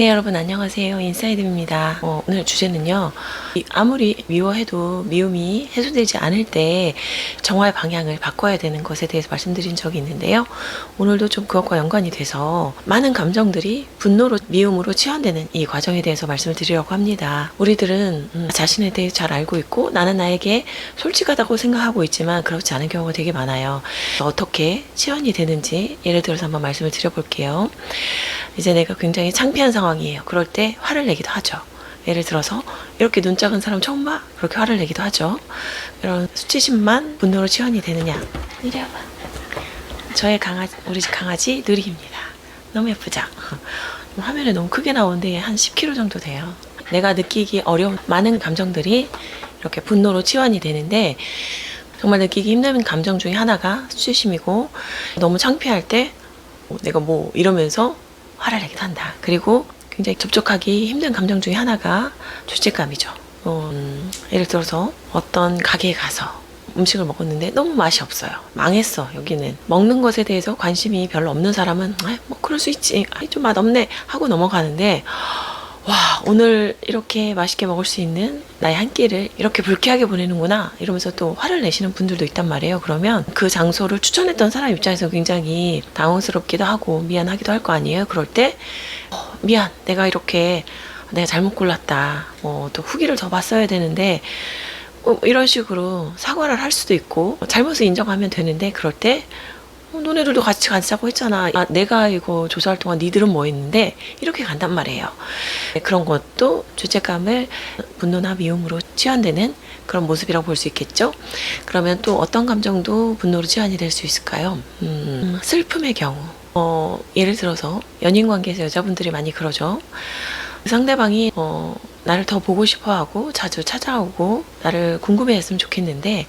네 여러분 안녕하세요. 인사이드입니다. 어, 오늘 주제는요 이- 아무리 미워해도 미움이 해소되지 않을 때 정화의 방향을 바꿔야 되는 것에 대해서 말씀드린 적이 있는데요. 오늘도 좀 그것과 연관이 돼서 많은 감정들이 분노로 미움으로 치환되는 이 과정에 대해서 말씀을 드리려고 합니다. 우리들은 음, 자신에 대해 잘 알고 있고 나는 나에게 솔직하다고 생각하고 있지만 그렇지 않은 경우가 되게 많아요. 어떻게 치환이 되는지 예를 들어서 한번 말씀을 드려볼게요 이제 내가 굉장히 창피한 상황이에요. 그럴 때 화를 내기도 하죠. 예를 들어서 이렇게 눈 작은 사람 처음 봐? 그렇게 화를 내기도 하죠. 이런 수치심만 분노로 치환이 되느냐? 이리 와봐. 저의 강아지, 우리 집 강아지 누리입니다. 너무 예쁘죠? 화면에 너무 크게 나오는데 한 10kg 정도 돼요. 내가 느끼기 어려운 많은 감정들이 이렇게 분노로 치환이 되는데 정말 느끼기 힘든 감정 중에 하나가 수치심이고 너무 창피할 때 어, 내가 뭐 이러면서 화를 내기도 한다. 그리고 굉장히 접촉하기 힘든 감정 중에 하나가 죄책감이죠. 어, 음, 예를 들어서 어떤 가게에 가서 음식을 먹었는데 너무 맛이 없어요. 망했어, 여기는. 먹는 것에 대해서 관심이 별로 없는 사람은, 아, 뭐, 그럴 수 있지. 아, 좀 맛없네. 하고 넘어가는데, 와, 오늘 이렇게 맛있게 먹을 수 있는 나의 한 끼를 이렇게 불쾌하게 보내는구나. 이러면서 또 화를 내시는 분들도 있단 말이에요. 그러면 그 장소를 추천했던 사람 입장에서 굉장히 당황스럽기도 하고 미안하기도 할 거 아니에요. 그럴 때, 어, 미안. 내가 이렇게 내가 잘못 골랐다. 뭐, 또 후기를 더 봤어야 되는데, 어, 이런 식으로 사과를 할 수도 있고, 잘못을 인정하면 되는데, 그럴 때, 어, 너네들도 같이 가자고 했잖아. 아, 내가 이거 조사할 동안 니들은 뭐 했는데? 이렇게 간단 말이에요. 네, 그런 것도 죄책감을 분노나 미움으로 치환되는 그런 모습이라고 볼 수 있겠죠. 그러면 또 어떤 감정도 분노로 치환이 될 수 있을까요? 음, 슬픔의 경우. 어, 예를 들어서 연인 관계에서 여자분들이 많이 그러죠. 상대방이 어, 나를 더 보고 싶어 하고 자주 찾아오고 나를 궁금해 했으면 좋겠는데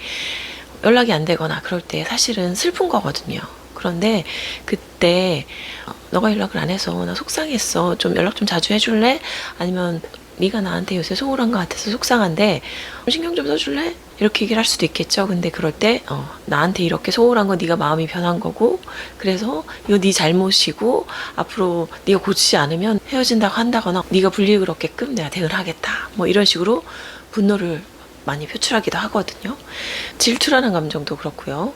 연락이 안 되거나 그럴 때 사실은 슬픈 거거든요. 그런데 그때 어, 너가 연락을 안 해서 나 속상했어. 좀 연락 좀 자주 해줄래? 아니면 네가 나한테 요새 소홀한 것 같아서 속상한데 신경 좀 써줄래? 이렇게 얘기를 할 수도 있겠죠. 근데 그럴 때 어, 나한테 이렇게 소홀한 건 네가 마음이 변한 거고 그래서 이거 네 잘못이고 앞으로 네가 고치지 않으면 헤어진다고 한다거나 네가 불리그럽게끔 내가 대응을 하겠다. 뭐 이런 식으로 분노를 많이 표출하기도 하거든요. 질투라는 감정도 그렇고요.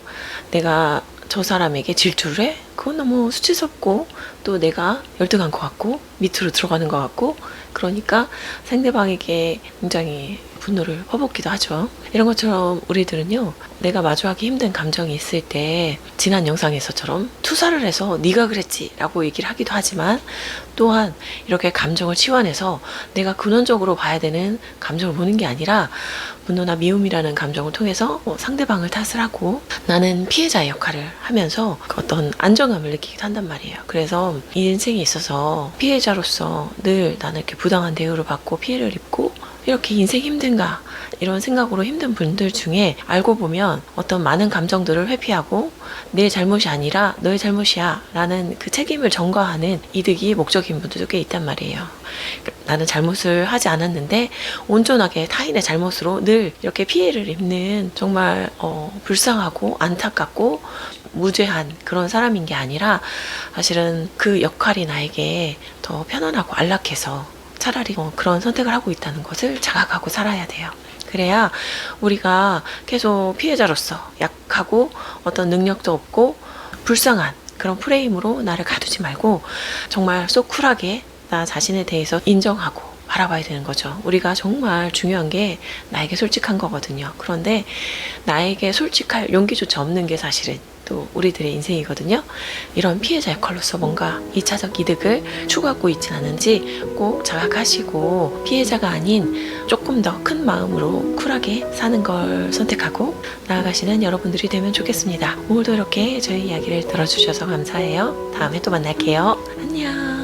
내가 저 사람에게 질투를 해? 그건 너무 수치스럽고 또 내가 열등한 것 같고 밑으로 들어가는 것 같고 그러니까 상대방에게 굉장히 분노를 퍼붓기도 하죠. 이런 것처럼 우리들은요. 내가 마주하기 힘든 감정이 있을 때 지난 영상에서처럼 투사를 해서 네가 그랬지라고 얘기를 하기도 하지만 또한 이렇게 감정을 치환해서 내가 근원적으로 봐야 되는 감정을 보는 게 아니라 분노나 미움이라는 감정을 통해서 뭐 상대방을 탓을 하고 나는 피해자의 역할을 하면서 어떤 안정 감을 느끼기도 한단 말이에요. 그래서 이 인생에 있어서 피해자로서 늘 나는 이렇게 부당한 대우를 받고 피해를 입고 이렇게 인생 힘든가 이런 생각으로 힘든 분들 중에 알고 보면 어떤 많은 감정들을 회피하고 내 잘못이 아니라 너의 잘못이야 라는 그 책임을 전가하는 이득이 목적인 분들도 꽤 있단 말이에요. 나는 잘못을 하지 않았는데 온전하게 타인의 잘못으로 늘 이렇게 피해를 입는 정말 어, 불쌍하고 안타깝고 무죄한 그런 사람인 게 아니라 사실은 그 역할이 나에게 더 편안하고 안락해서 차라리 어, 그런 선택을 하고 있다는 것을 자각하고 살아야 돼요. 그래야 우리가 계속 피해자로서 약하고 어떤 능력도 없고 불쌍한 그런 프레임으로 나를 가두지 말고 정말 쏙 쿨하게 나 자신에 대해서 인정하고 바라봐야 되는 거죠. 우리가 정말 중요한 게 나에게 솔직한 거거든요. 그런데 나에게 솔직할 용기조차 없는 게 사실은 또 우리들의 인생이거든요. 이런 피해자 역할로서 뭔가 2차적 이득을 추구하고 있진 않은지 꼭 자각하시고 피해자가 아닌 조금 더 큰 마음으로 쿨하게 사는 걸 선택하고 나아가시는 여러분들이 되면 좋겠습니다. 오늘도 이렇게 저희 이야기를 들어주셔서 감사해요. 다음에 또 만날게요. 안녕.